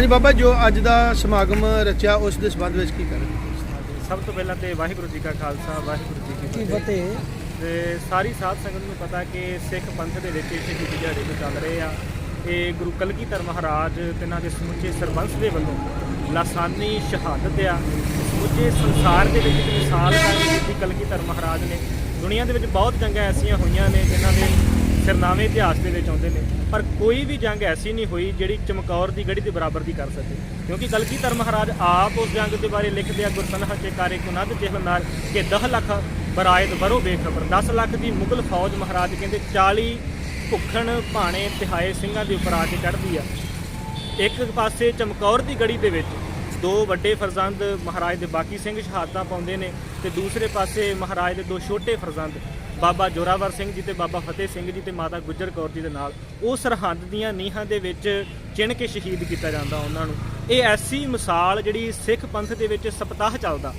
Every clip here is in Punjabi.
ਹਾਂਜੀ ਬਾਬਾ ਜੋ ਅੱਜ ਦਾ ਸਮਾਗਮ ਰਚਿਆ ਉਸ ਦੇ ਸੰਬੰਧ ਵਿੱਚ ਕੀ ਕਰ ਸਭ ਤੋਂ ਪਹਿਲਾਂ ਤੇ ਵਾਹਿਗੁਰੂ ਜੀ ਕਾ ਖਾਲਸਾ ਵਾਹਿਗੁਰੂ ਜੀ ਕੀ ਕੀ ਫਤਿਹ। ਤੇ ਸਾਰੀ ਸਾਧ ਸੰਗਤ ਨੂੰ ਪਤਾ ਕਿ ਸਿੱਖ ਪੰਥ ਦੇ ਵਿੱਚ ਇਹ ਸ਼ਹੀਦੀ ਦਿਹਾੜੇ ਜੋ ਚੱਲ ਰਹੇ ਆ। ਇਹ ਗੁਰੂ ਕਲਗੀਧਰ ਮਹਾਰਾਜ ਤੇ ਇਹਨਾਂ ਦੇ ਸਮੁੱਚੇ ਸਰਬੰਸ ਦੇ ਵੱਲੋਂ ਲਾਸਾਨੀ ਸ਼ਹਾਦਤ ਆ। ਸਮੁੱਚੇ ਸੰਸਾਰ ਦੇ ਵਿੱਚ ਇੱਕ ਮਿਸਾਲ ਕਾਇਮ ਕੀਤੀ ਕਲਗੀਧਰ ਮਹਾਰਾਜ ਨੇ ਦੁਨੀਆ ਦੇ ਵਿੱਚ ਬਹੁਤ ਜੰਗਾਂ ਐਸੀਆਂ ਹੋਈਆਂ ਨੇ ਜਿਨ੍ਹਾਂ ਦੇ ਸਿਰਨਾਵੇਂ ਇਤਿਹਾਸ ਦੇ ਵਿੱਚ ਆਉਂਦੇ ਨੇ। ਪਰ ਕੋਈ ਵੀ ਜੰਗ ਐਸੀ ਨਹੀਂ ਹੋਈ ਜਿਹੜੀ ਚਮਕੌਰ ਦੀ ਗੜੀ ਦੇ ਬਰਾਬਰ ਦੀ ਕਰ ਸਕੇ। ਕਿਉਂਕਿ ਕਲਗੀਧਰ ਮਹਾਰਾਜ ਆਪ ਉਸ ਜੰਗ ਦੇ ਬਾਰੇ ਲਿਖਦੇ ਆ ਗੁਰਸਨਹ ਕੇ ਕਾਰੇ ਕੁਨਦ ਚਿਹਨਾਰ ਕਿ 10 ਲੱਖ ਬਰਾਇਤ ਵਰੋ ਬੇਖਬਰ। 10 ਲੱਖ ਦੀ ਮੁਗਲ ਫੌਜ ਮਹਾਰਾਜ ਕਹਿੰਦੇ 40 ਭੁੱਖਣ ਭਾਣੇ ਤਿਹਾਏ ਸਿੰਘਾਂ ਦੇ ਉੱਪਰ ਆ ਕੇ ਚੜ੍ਹਦੀ ਆ। ਇੱਕ ਪਾਸੇ ਚਮਕੌਰ ਦੀ ਗੜੀ ਦੇ ਵਿੱਚ ਦੋ ਵੱਡੇ ਫਰਜ਼ੰਦ ਮਹਾਰਾਜ ਦੇ ਬਾਕੀ ਸਿੰਘ ਸ਼ਹਾਦਤਾਂ ਪਾਉਂਦੇ ਨੇ ਤੇ ਦੂਸਰੇ ਪਾਸੇ ਮਹਾਰਾਜ ਦੇ ਦੋ ਛੋਟੇ ਫਰਜ਼ੰਦ ਬਾਬਾ ਜੋਰਾਵਰ ਸਿੰਘ ਜੀ ਤੇ ਬਾਬਾ ਫਤਿਹ ਸਿੰਘ ਜੀ ਤੇ ਮਾਤਾ ਗੁੱਜਰ ਕੌਰ ਜੀ ਦੇ ਨਾਲ, ਉਹ ਸਰਹੰਦ ਦੀਆਂ ਨੀਹਾਂ ਦੇ ਵਿੱਚ ਚਿਣ ਕੇ ਸ਼ਹੀਦ ਕੀਤਾ ਜਾਂਦਾ ਉਹਨਾਂ ਨੂੰ। ਇਹ ਐਸੀ ਮਿਸਾਲ ਜਿਹੜੀ ਸਿੱਖ ਪੰਥ ਦੇ ਵਿੱਚ ਸਪਤਾਹ ਚੱਲਦਾ।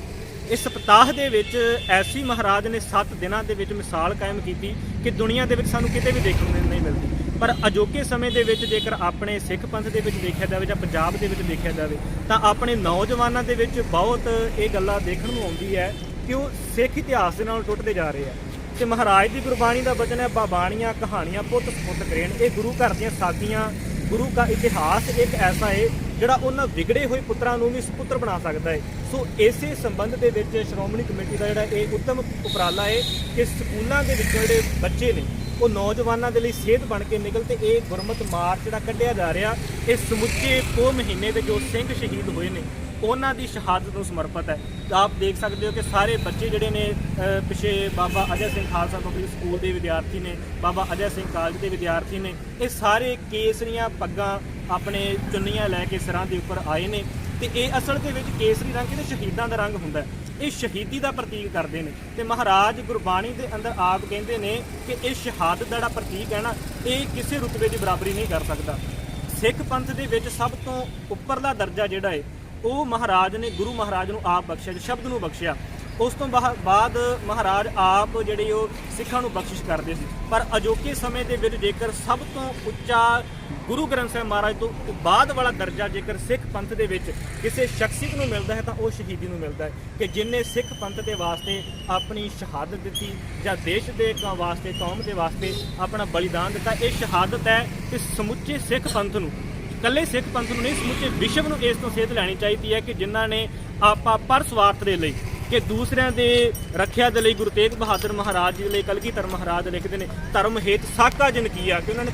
ਇਸ ਸਪਤਾਹ ਦੇ ਵਿੱਚ ਐਸੀ ਮਹਾਰਾਜ ਨੇ 7 ਦਿਨਾਂ ਦੇ ਵਿੱਚ ਮਿਸਾਲ ਕਾਇਮ ਕੀਤੀ ਕਿ ਦੁਨੀਆ ਦੇ ਵਿੱਚ ਸਾਨੂੰ ਕਿਤੇ ਵੀ ਦੇਖਣ ਨੂੰ ਨਹੀਂ ਮਿਲਦੀ। ਪਰ ਅਜੋਕੇ ਸਮੇਂ ਦੇ ਵਿੱਚ ਜੇਕਰ ਆਪਣੇ ਸਿੱਖ ਪੰਥ ਦੇ ਵਿੱਚ ਦੇਖਿਆ ਜਾਵੇ ਜਾਂ ਪੰਜਾਬ ਦੇ ਵਿੱਚ ਦੇਖਿਆ ਜਾਵੇ, ਤਾਂ ਆਪਣੇ ਨੌਜਵਾਨਾਂ ਦੇ ਵਿੱਚ ਬਹੁਤ ਇਹ ਗੱਲਾਂ ਦੇਖਣ ਨੂੰ ਆਉਂਦੀ ਹੈ ਕਿ ਉਹ ਸਿੱਖ ਇਤਿਹਾਸ ਦੇ ਨਾਲ ਟੁੱਟਦੇ ਜਾ ਰਹੇ ਆ। ਤੇ ਮਹਾਰਾਜ ਦੀ ਗੁਰਬਾਣੀ ਦਾ ਬਚਨ ਹੈ ਬਾਬਾਣੀਆਂ ਕਹਾਣੀਆਂ ਪੁੱਤ ਪੁੱਤ ਕਰੇਣ ਇਹ ਗੁਰੂ ਘਰ ਦੀਆਂ ਸਾਖੀਆਂ ਗੁਰੂ ਦਾ ਇਤਿਹਾਸ ਇੱਕ ਐਸਾ ਹੈ ਜਿਹੜਾ ਉਹਨਾਂ ਵਿਗੜੇ ਹੋਏ ਪੁੱਤਰਾਂ ਨੂੰ ਵੀ ਸੁਪੁੱਤਰ ਬਣਾ ਸਕਦਾ ਹੈ। ਸੋ ਇਸੇ ਸੰਬੰਧ ਦੇ ਵਿੱਚ ਸ਼੍ਰੋਮਣੀ ਕਮੇਟੀ ਦਾ ਜਿਹੜਾ ਇਹ ਉੱਤਮ ਉਪਰਾਲਾ ਹੈ ਕਿ ਸਕੂਲਾਂ ਦੇ ਵਿੱਚ ਜਿਹੜੇ ਬੱਚੇ ਨੇ ਉਹ ਨੌਜਵਾਨਾਂ ਦੇ ਲਈ ਸੇਧ ਬਣ ਕੇ ਨਿਕਲ ਤੇ ਇਹ ਗੁਰਮਤ ਮਾਰਚ ਜਿਹੜਾ ਕੱਢਿਆ ਜਾ ਰਿਹਾ ਇਹ ਸਮੁੱਚੇ ਪੋ ਮਹੀਨੇ ਦੇ ਜੋ ਸਿੰਘ ਸ਼ਹੀਦ ਹੋਏ ਨੇ ਉਹਨਾਂ ਦੀ ਸ਼ਹਾਦਤ ਨੂੰ ਸਮਰਪਿਤ ਹੈ। ਆਪ ਦੇਖ ਸਕਦੇ ਹੋ ਕਿ ਸਾਰੇ ਬੱਚੇ ਜਿਹੜੇ ਨੇ ਅ, ਪਿਛੇ ਬਾਬਾ ਅਜੈ ਸਿੰਘ ਖਾਲਸਾ ਪਬਲਿਕ ਸਕੂਲ ਦੇ ਵਿਦਿਆਰਥੀ ਨੇ ਬਾਬਾ ਅਜੈ ਸਿੰਘ ਕਾਲਜ ਦੇ ਵਿਦਿਆਰਥੀ ਨੇ ਇਹ ਸਾਰੇ ਕੇਸਰੀਆਂ ਪੱਗਾਂ ਆਪਣੇ ਚੁੰਨੀਆਂ ਲੈ ਕੇ ਸਿਰਾਂ ਦੇ ਉੱਪਰ ਆਏ ਨੇ ਤੇ ਇਹ ਅਸਲ ਦੇ ਵਿੱਚ ਕੇਸਰੀ ਰੰਗ ਇਹਦੇ ਸ਼ਹੀਦਾਂ ਦਾ ਰੰਗ ਹੁੰਦਾ ਹੈ। ਇਹ ਸ਼ਹੀਦੀ ਦਾ ਪ੍ਰਤੀਕ ਕਰਦੇ ਨੇ। ਤੇ ਮਹਾਰਾਜ ਗੁਰਬਾਣੀ ਦੇ ਅੰਦਰ ਆਪ ਕਹਿੰਦੇ ਨੇ ਕਿ ਇਹ ਸ਼ਹਾਦਤ ਦਾ ਜਿਹੜਾ ਪ੍ਰਤੀਕ ਹੈ ਨਾ, ਇਹ ਕਿਸੇ ਰੁਤਬੇ ਦੀ ਬਰਾਬਰੀ ਨਹੀਂ ਕਰ ਸਕਦਾ। ਸਿੱਖ ਪੰਥ ਦੇ ਵਿੱਚ ਸਭ ਤੋਂ ਉੱਪਰਲਾ ਦਰਜਾ ਜਿਹੜਾ ਹੈ ਉਹ ਮਹਾਰਾਜ ਨੇ ਗੁਰੂ ਮਹਾਰਾਜ ਨੂੰ ਆਪ ਬਖਸ਼ਿਆ ਸ਼ਬਦ ਨੂੰ ਬਖਸ਼ਿਆ। ਉਸ ਤੋਂ ਬਾਹ- ਬਾਅਦ ਮਹਾਰਾਜ ਆਪ ਜਿਹੜੇ ਉਹ ਸਿੱਖਾਂ ਨੂੰ ਬਖਸ਼ਿਸ਼ ਕਰਦੇ ਸੀ। ਪਰ ਅਜੋਕੇ ਸਮੇਂ ਦੇ ਵਿੱਚ ਜੇਕਰ ਸਭ ਤੋਂ ਉੱਚਾ ਗੁਰੂ ਗ੍ਰੰਥ ਸਾਹਿਬ ਮਹਾਰਾਜ ਤੋਂ ਬਾਅਦ ਵਾਲਾ ਦਰਜਾ ਜੇਕਰ ਸਿੱਖ ਪੰਥ ਦੇ ਵਿੱਚ ਕਿਸੇ ਸ਼ਖਸੀਅਤ ਨੂੰ ਮਿਲਦਾ ਹੈ ਤਾਂ ਉਹ ਸ਼ਹੀਦੀ ਨੂੰ ਮਿਲਦਾ ਹੈ ਕਿ ਜਿਨਨੇ ਸਿੱਖ ਪੰਥ ਦੇ ਵਾਸਤੇ ਆਪਣੀ ਸ਼ਹਾਦਤ ਦਿੱਤੀ ਜਾਂ ਦੇਸ਼ ਦੇ ਕ- ਵਾਸਤੇ, ਕੌਮ ਦੇ ਵਾਸਤੇ ਆਪਣਾ ਬਲੀਦਾਨ ਦਿੱਤਾ, ਇਹ ਸ਼ਹਾਦਤ ਹੈ ਕਿ ਸਮੁੱਚੇ ਸਿੱਖ ਪੰਥ ਨੂੰ, ਇਕੱਲੇ ਸਿੱਖ ਪੰਥ ਨੂੰ ਨਹੀਂ, ਸਮੁੱਚੇ ਵਿਸ਼ਵ ਨੂੰ ਇਸ ਤੋਂ ਸੇਧ ਲੈਣੀ ਚਾਹੀਦੀ ਹੈ ਕਿ ਜਿਨ੍ਹਾਂ ਨੇ ਆਪਾ ਪਰ ਸਵਾਰਥ ਦੇ ਲਈ ਕਿ ਦੂਸਰਿਆਂ ਦੇ ਰੱਖਿਆ ਦੇ ਲਈ ਗੁਰੂ ਤੇਗ ਬਹਾਦਰ ਮਹਾਰਾਜ ਜੀ ਦੇ ਲਈ, ਕਲਗੀਧਰ ਮਹਾਰਾਜ ਲਿਖਦੇ ਨੇ, ਧਰਮ ਹੇਤ ਸਾਕਾ ਜਨ ਕੀਆ ਕਿ ਉਹਨਾਂ ਨੇ